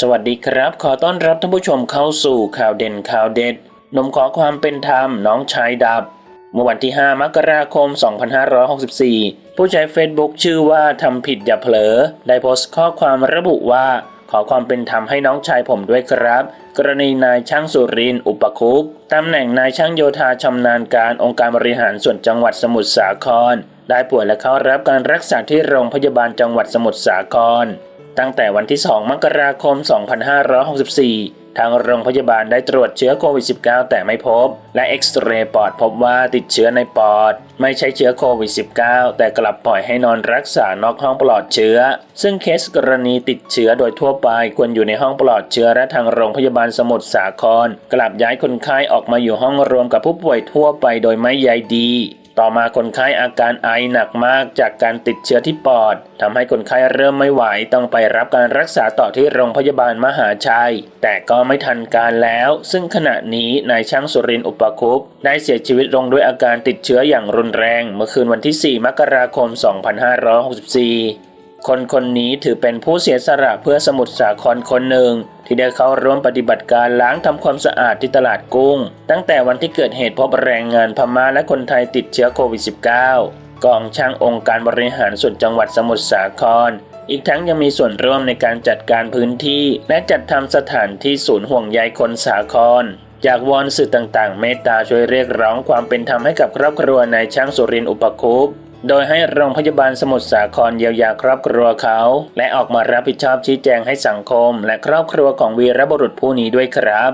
สวัสดีครับ ขอต้อนรับท่านผู้ชมเข้าสู่ข่าวเด่นข่าวเด็ดนมขอความเป็นธรรมน้องชายดับ เมื่อวันที่ 5 มกราคม 2564 ผู้ใช้เฟซบุ๊กชื่อว่าทำผิดอย่าเผลอ ได้โพสต์ข้อความระบุว่า ขอความเป็นธรรมให้น้องชายผมด้วยครับ กรณีนายช่างสุรินอุปคุปตำแหน่งนายช่างโยธาชำนาญการองค์การบริหารส่วนจังหวัดสมุทรสาคร ได้ป่วยและเข้ารับการรักษาที่โรงพยาบาลจังหวัดสมุทรสาคร ตั้งแต่วันที่ 2 มกราคม 2564 ทางโรงพยาบาลได้ตรวจเชื้อโควิด -19 แต่ไม่พบ และเอ็กซเรย์ปอดพบว่าติดเชื้อในปอด ไม่ใช่เชื้อโควิด -19 แต่กลับปล่อยให้นอนรักษานอกห้องปลอดเชื้อ ซึ่งเคสกรณีติดเชื้อโดยทั่วไปควรอยู่ในห้องปลอดเชื้อและทางโรงพยาบาลสมุทรสาคร กลับย้ายคนไข้ออกมาอยู่ห้องรวมกับผู้ป่วยทั่วไปโดยไม่ใยดี ต่อมาคนไข้อาการไอหนักมากจากการติดเชื้อที่ปอดทำให้คนไข้เริ่มไม่ไหวต้องไปรับการรักษาต่อที่โรงพยาบาลมหาชัย แต่ก็ไม่ทันการแล้ว ซึ่งขณะนี้นายช่างสุรินอุปคุปได้เสียชีวิตลงด้วยอาการติดเชื้ออย่างรุนแรง เมื่อคืนวันที่ 4 มกราคม 2564 คนคนนี้ถือเป็นผู้เสียสละเพื่อสมุทรสาครคนหนึ่ง ที่ได้เข้าร่วมปฏิบัติการล้างทำความสะอาดที่ตลาดกุ้ง ตั้งแต่วันที่เกิดเหตุพบแรงงานพม่าและคนไทยติดเชื้อโควิด -19 กองช่างองค์การบริหารส่วนจังหวัดสมุทรสาคร อีกทั้งยังมีส่วนร่วมในการจัดการพื้นที่ และจัดทำสถานที่ศูนย์ห่วงใยคนสาครจากวอนสื่อต่างๆ เมตตาช่วยเรียกร้องความเป็นธรรมให้กับครอบครัวนายช่างสุรินทร์อุปคุป โดยให้โรงพยาบาลสมุทรสาครเยียวยาครอบครัวเขา และออกมารับผิดชอบชี้แจงให้สังคม และครอบครัวของวีรบุรุษผู้นี้ด้วยครับ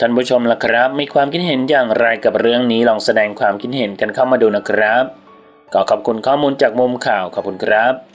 ท่านผู้ชมล่ะครับ มีความคิดเห็นอย่างไรกับเรื่องนี้ลองแสดงความคิดเห็นกันเข้ามาดูนะครับก็ขอบคุณข้อมูลจากมุมข่าวขอบคุณครับ